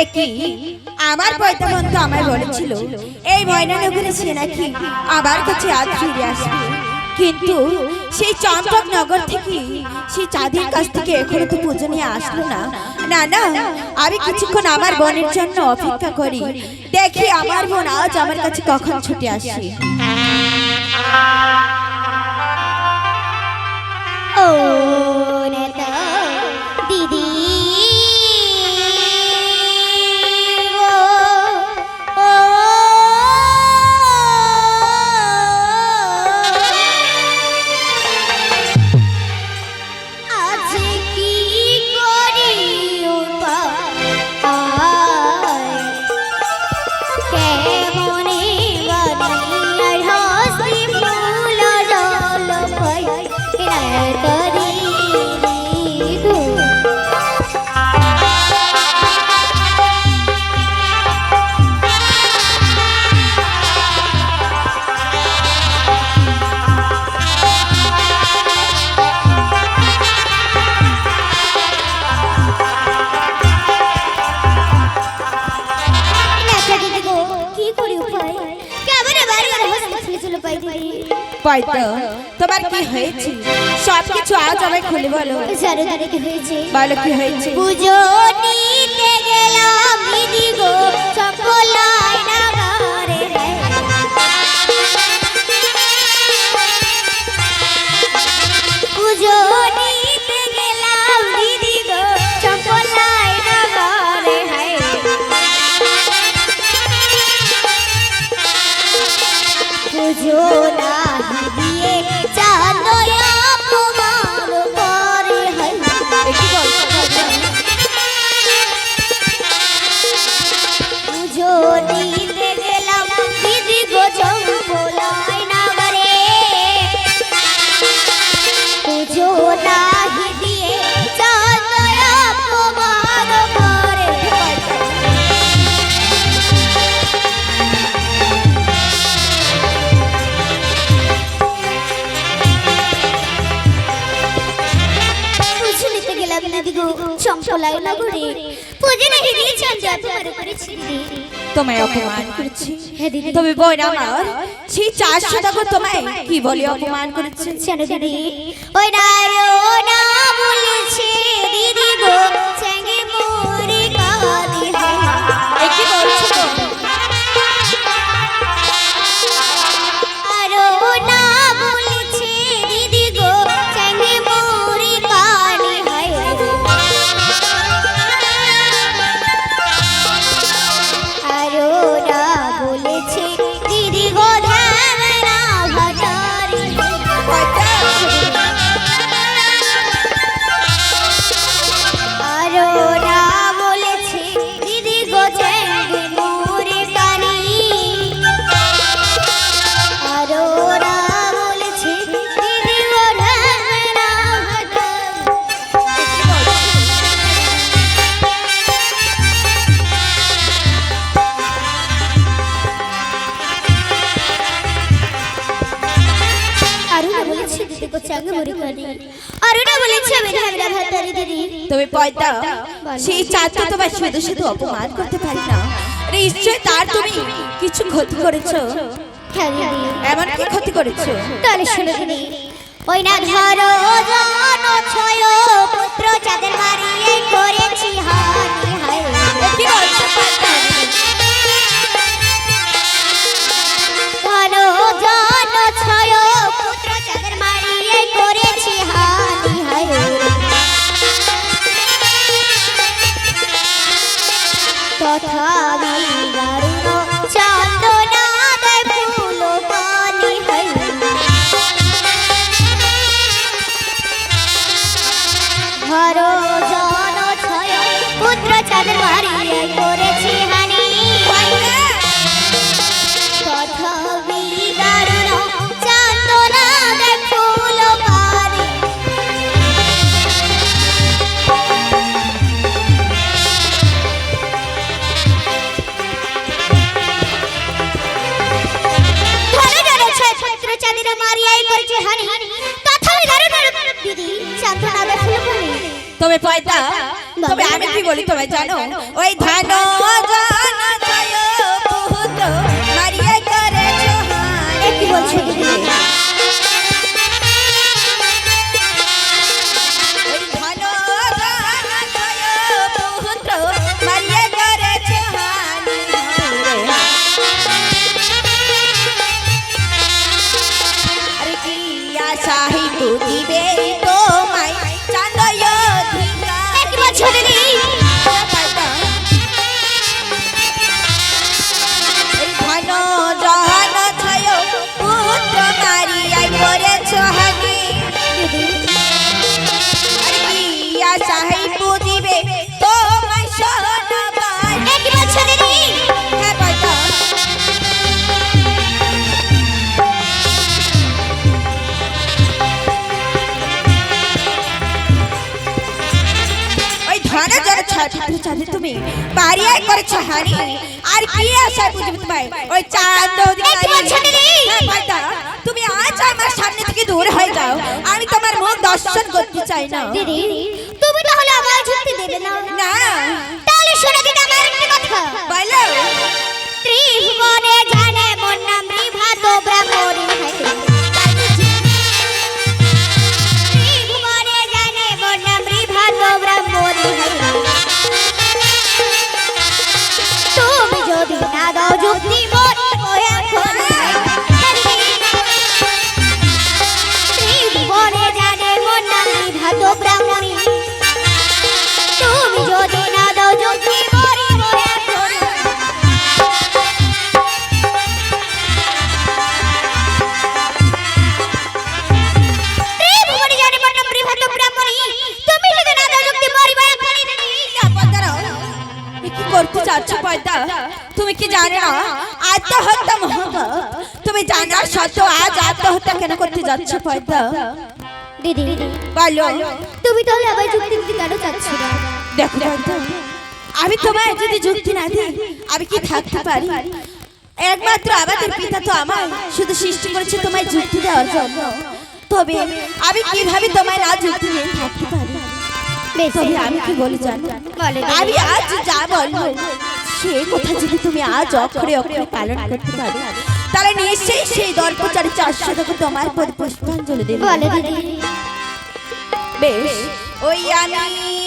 একই আমার পয়তামন তো আমায় বলেছিল এই ময়নানগরে সে নাকি আবার কাছে আজ ফিরে আসবে। কিন্তু সেই চম্পক নগর থেকে সেই চাঁদের কাছ থেকে এখনও তো পুজো নিয়ে আসলো না। না না, আমি কিছুক্ষণ আমার বোনের জন্য অপেক্ষা করি। দেখি আমার বোন আজ আমার কাছে কখন ছুটে আসে। ও। পয়তা তোমার কি হয়েছে? সব কিছু আজ আমায় খুলে বলো। জানো কি হয়েছে। বলো কি হয়েছে? পুজো নিতে গেলাম দিদি গো চপলাই নগরে পুজো নাহি অপমান করেছি। দিদি তোমায় অপমান করেছি তবে বোন আমার সেই চারশো টাকা তোমায় কি বলে অপমান করেছে? জানো দিদি। ওই নারো না বলেছে দিদি গো সেই চাঁদকে তোমার শুধু শুধু অপমান করতে পারি না। নিশ্চয় তার তুমি কিছু ক্ষতি করেছ। এমন কি ক্ষতি করেছ। তাহলে শুনে দিদি ওই না ধরো জন ছয় পুত্র চাঁদের মারিয়ে করেছি হানি হায়। তথাপি দারুণ চন্দনা তবে পয়দা তবে আমি কি বলি তোমায় জানো? ওই ধান চাঁদে তুমি বাড়িয়াই করেছ হানি আর কি আশায় বুঝবে তোমায়? ওই চাঁদ? হ্যাঁ তুমি আজ আমার সামনে থেকে দূর হয়ে যাও। আমি তোমার মুখ দর্শন করতে চাই না। দিদি তুমি তাহলে আমার যুক্তি দেবে না। না। তাহলে শোনো দিদি আমার একটা কথা। বলো। ত্রিভুবনে জানে মোর নাম যাচ্ছ পয়দা দিদি বলো তুমি তাহলে আবার যুক্তি দিতে কেন চাচ্ছ। না দেখো পয়দা আমি তোমায় যদি যুক্তি না দিই আমি কি থাকতে পারি? একমাত্র আমাদের পিতা তো আমার শুধু সৃষ্টি করেছে তোমায় যুক্তি দেওয়ার জন্য। তবে আমি কীভাবে তোমায় না যুক্তি দিয়ে থাকতে পারি? তবে আমি কি বলি জানো? আমি আজ যা বলব সে কথা যদি তুমি আজ অক্ষরে অক্ষরে পালন করতে পারো তাহলে নিশ্চয়ই সেই দর্পচারী চারশো টাকা তোমার পরে পুষ্পাঞ্জলি দেবে বেশ ওই আমি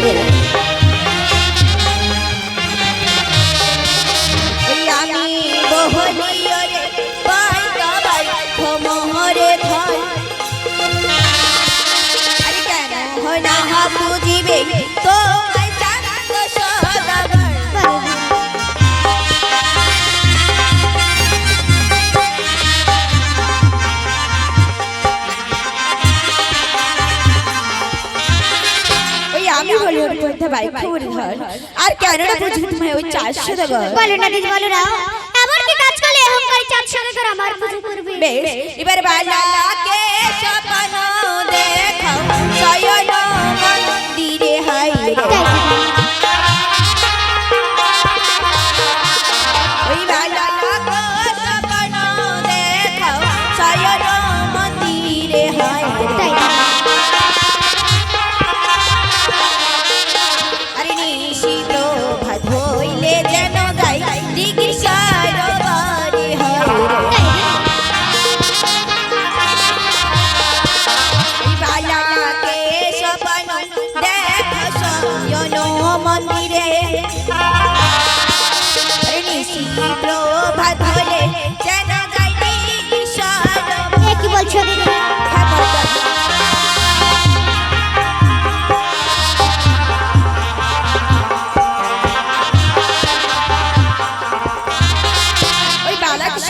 কি বলি বাইক খবর ধর আর কেন না বুঝবে তোমায় ওই চারশো টাকা বলো না দিদি বলো না। এমন কি কাজ করলে অহংকারী চাঁদ সাগর আমার পুজো করবে। বেশ এবার বালাকে স্বপ্ন দেখাও শয়ন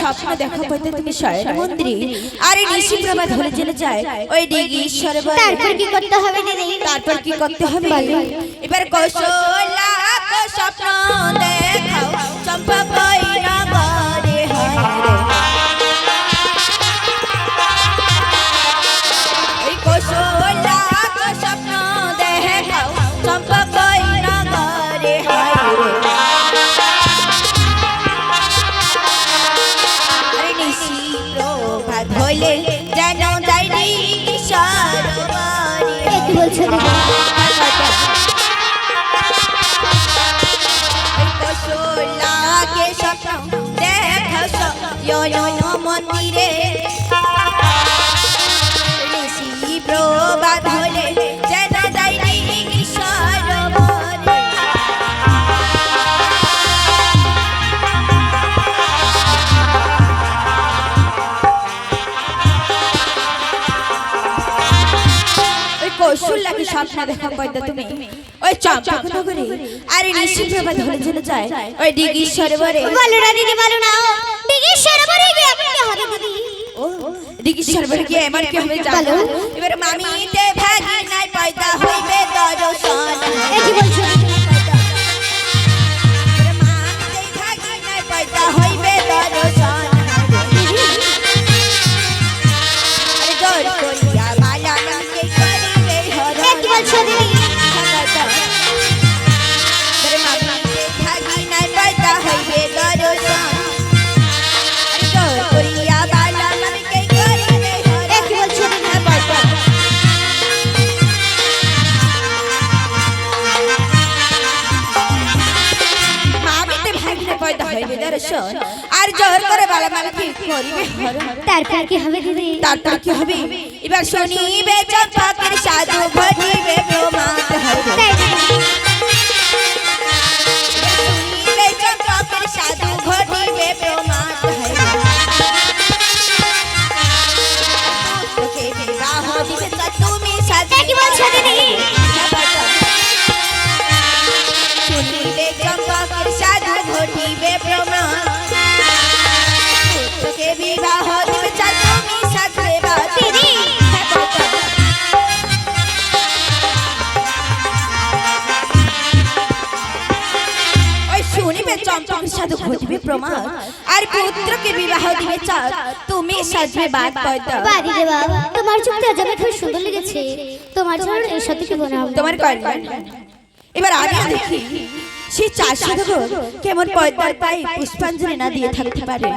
শয়ন মন্দিরে আরে ঋষি প্রভাত হলে চলে যায়। ওই ডিগি সরোবর তারপর কি করতে হবে তারপর কি করতে হবে এবার কৌশলা স্বপ্ন দেখাও। চম্পা দেখো মন্দিরে ঋষি প্রবাদ হলে যেন যাইনি সরোবরে ওই কৌশল্যাকে স্বপ্ন দেখা পয়দা তুমি? ওই আরে চলে যায়। ওই ডিগি সরোবরে। বলো না দিদি বলো না দিদি সরোবরে গিয়ে আমার কি হবে দিদি? ও ডিগি সরোবরে গিয়ে আমার কি হবে জানো এবার মামিতে ভাগি নাই পয়দা হইবে দর্শন এ কি বলছো? মামিতে ভাগি নাই পয়দা হইবে দর্শন জোর করে বালা মালা কি করিবে? তারপর কি হবে দিদি? তারপর কি হবে? এবার শুনিবে চম্পাকের সাধু ঘটিবে প্রমাদ হবে শুনিবে চম্পকের সাধু ঘটিবে প্রমাদ সাধু ঘটিবে প্রমাণ আর পুত্রকে বিবাহ দিবে চাঁদ। তুমি সাজবে বাদ পয়দা বা দিদি বাবা তোমার চোখটা আজ আমার খুব সুন্দর লেগেছে। তোমার জন্য এর সাথে কি বানাবো? তোমার কল্যাণ। এবার আগে দেখি সেই চার সাধক কেমন পয়দার পায়ে পুষ্পাঞ্জলি না দিয়ে থাকতে পারে।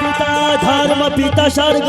পিতা ধর্ম পিতা স্বর্গ।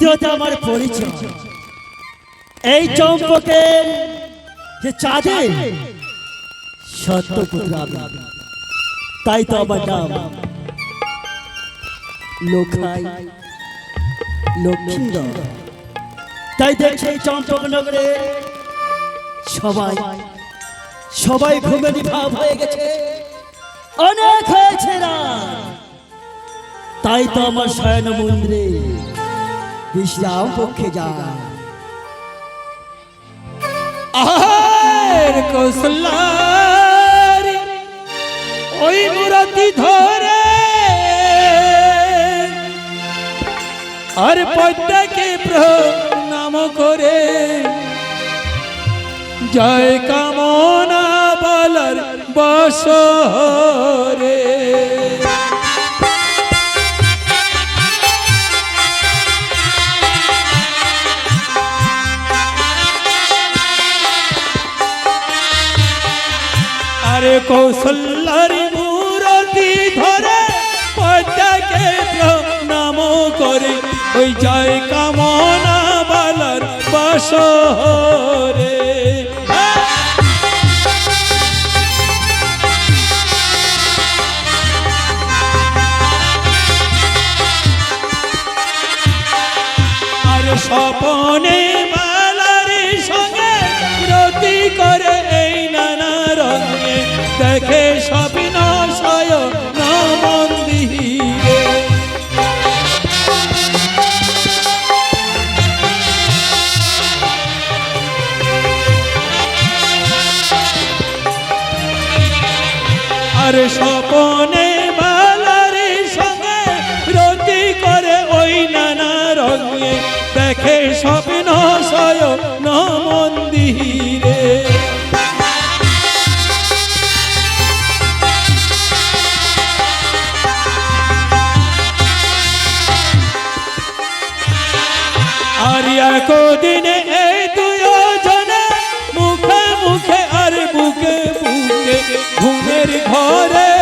দ্বিতীয়ত আমার পরিচয়। এই চম্পকের যে চাঁদে তাই তো আমার নাম লোখাই লক্ষ্মী তাই দেখছে এই চম্পক নগরে সবাই সবাই ঘুমে ভাব হয়ে গেছে। অনেক হয়েছে রাত তাই তো আমার শয়ন মন্দিরে বিশ্রাম পক্ষে যায় আহার কৌশলার, ওই মুরাতি ধরে। আর পদ্মাকে প্রণাম করে। জয় কামনা বলার বসরে কৌশল্যার মূরতি ধরে পদ্মাকে প্রণাম করে। ওই জয় কামনা বালার শহরে सके ঘুমের ঘরে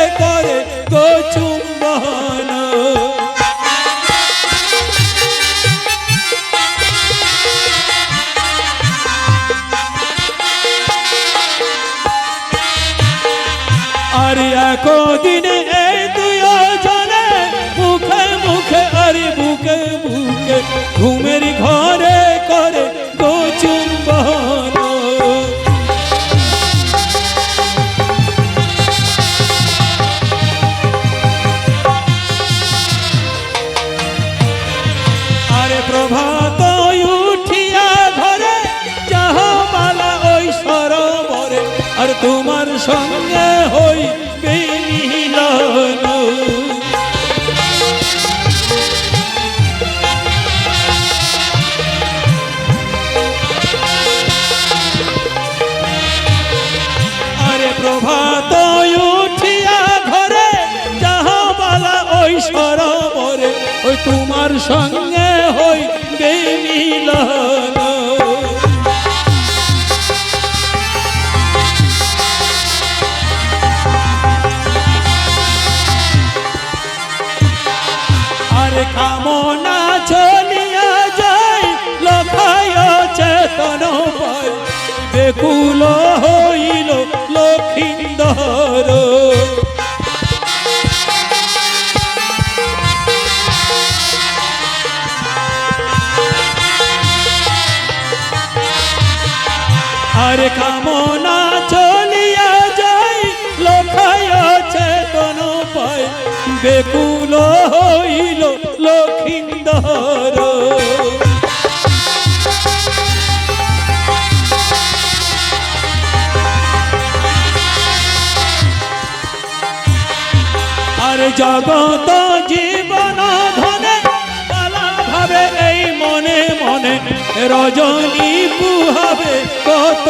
জগত জীবন ধনে ভাবে এই মনে মনে, রজনী পুহাবে কত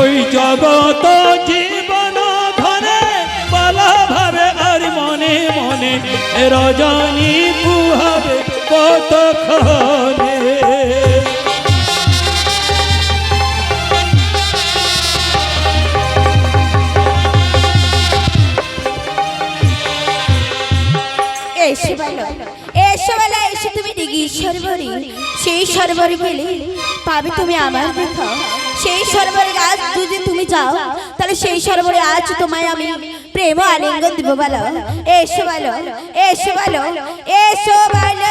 ওই জগত জীবন ধরে পালা ভাবে আর মনে মনে, রজনী পুহাবে কতক্ষণে এসে বলো, এসে তুমি দিঘি সরবরি। সেই সরবরে গেলে পাবে তুমি আমার দেখা সেই সরবরে আজ যদি তুমি যাও, তাহলে সেই সরবরে আজ তোমায় আমি প্রেম আলিঙ্গন দিব বলো। এসো বলো এসো বলো এসো বলো।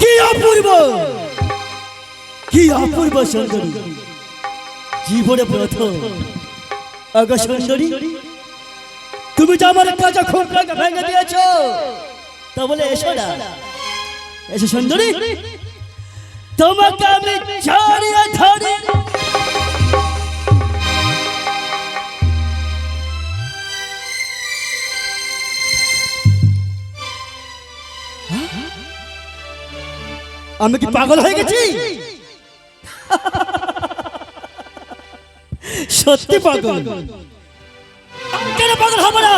কি অপূর্ব? কি অপূর্ব সুন্দরী? জীবনে প্রথম। অগ তুমি যে আমার কাছে খুব ভেঙে দিয়েছ, তা বলে এসো না। এসো সুন্দরী। তোমাকে আমি জড়িয়ে ধরি। আমি কি পাগল হয়ে গেছি? সত্যি পাগল। কেন পাগল হব না?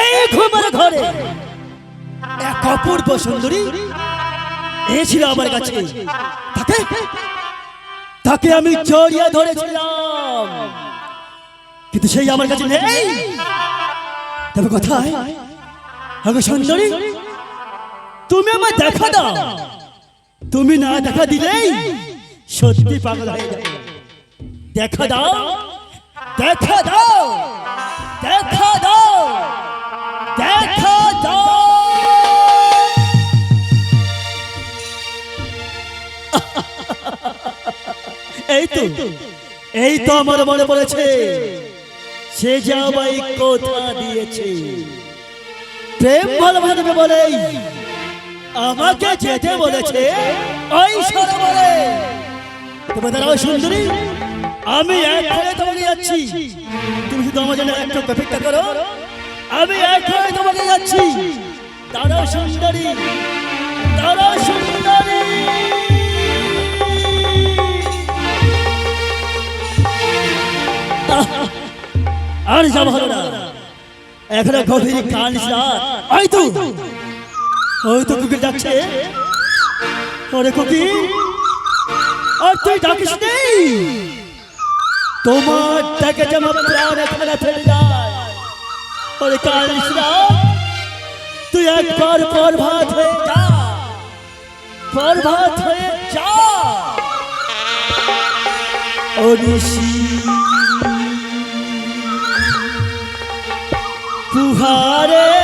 এই ঘুমের ঘরে এক অপূর্ব সুন্দরী এ ছিল আমার কাছে। তাকে? তাকে আমি জড়িয়ে ধরেছিলাম। কিন্তু সেই আমার কাছে নেই। তবে কোথায়? আগে সুন্দরী? তুমি আমায় দেখা দাও। তুমি না দেখা দিলেই সত্যি পাগল হয়ে যাবে। দেখা দাও। দেখা দাও। দেখা দাও। দেখা দাও। এই তো এই তো আমার মনে পড়েছে। সে যে আমায় কথা দিয়েছে। প্রেম দেবে বলেই আমাকে যেতে বলেছে ওই সরোবরে তবে দাঁড়াও সুন্দরী আমি এখনই তোমাকে যাচ্ছি। তুমি শুধু আমার জন্য একটু অপেক্ষা করো। আমি এখনই তোমাকে যাচ্ছি। দাঁড়াও সুন্দরী। দাঁড়াও সুন্দরী। আর যা ভালো না। এখানে গভীর কান ওই তো। ওই তো কুকুর ডাকছে ওরে কুকি। আর তুই ডাকিস নেই তোমার ডাকে আমার প্রাণ এখানে ফেলে যায়। ওরে কানিস না। তুই একবার পরভাত হয়ে যা। পরভাত হয়ে যা। ও পুহারে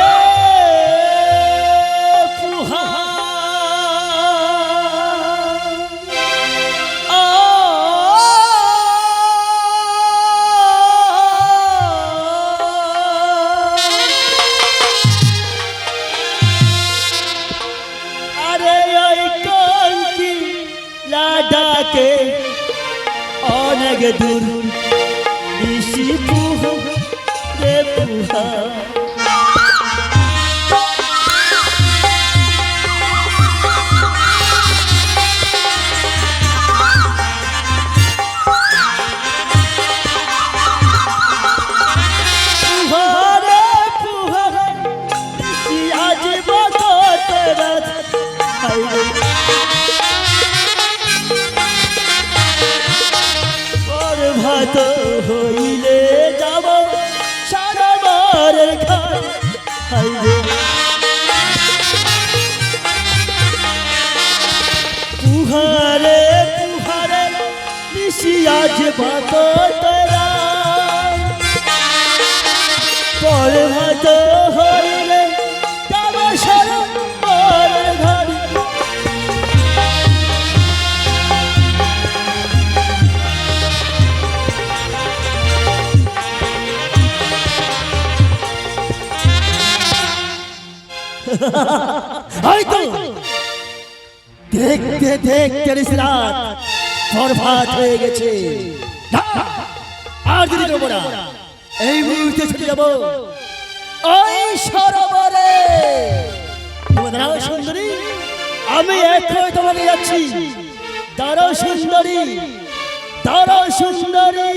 হয়তো। দেখতে দেখতে রাত বরবাদ হয়ে গেছে। আর যদি দেবো না। এই মুহূর্তে ছুটে যাব ওই সরোবরে। সুন্দরী? আমি এখনই তোমাকে যাচ্ছি। দাঁড়াও সুন্দরী দাঁড়াও সুন্দরী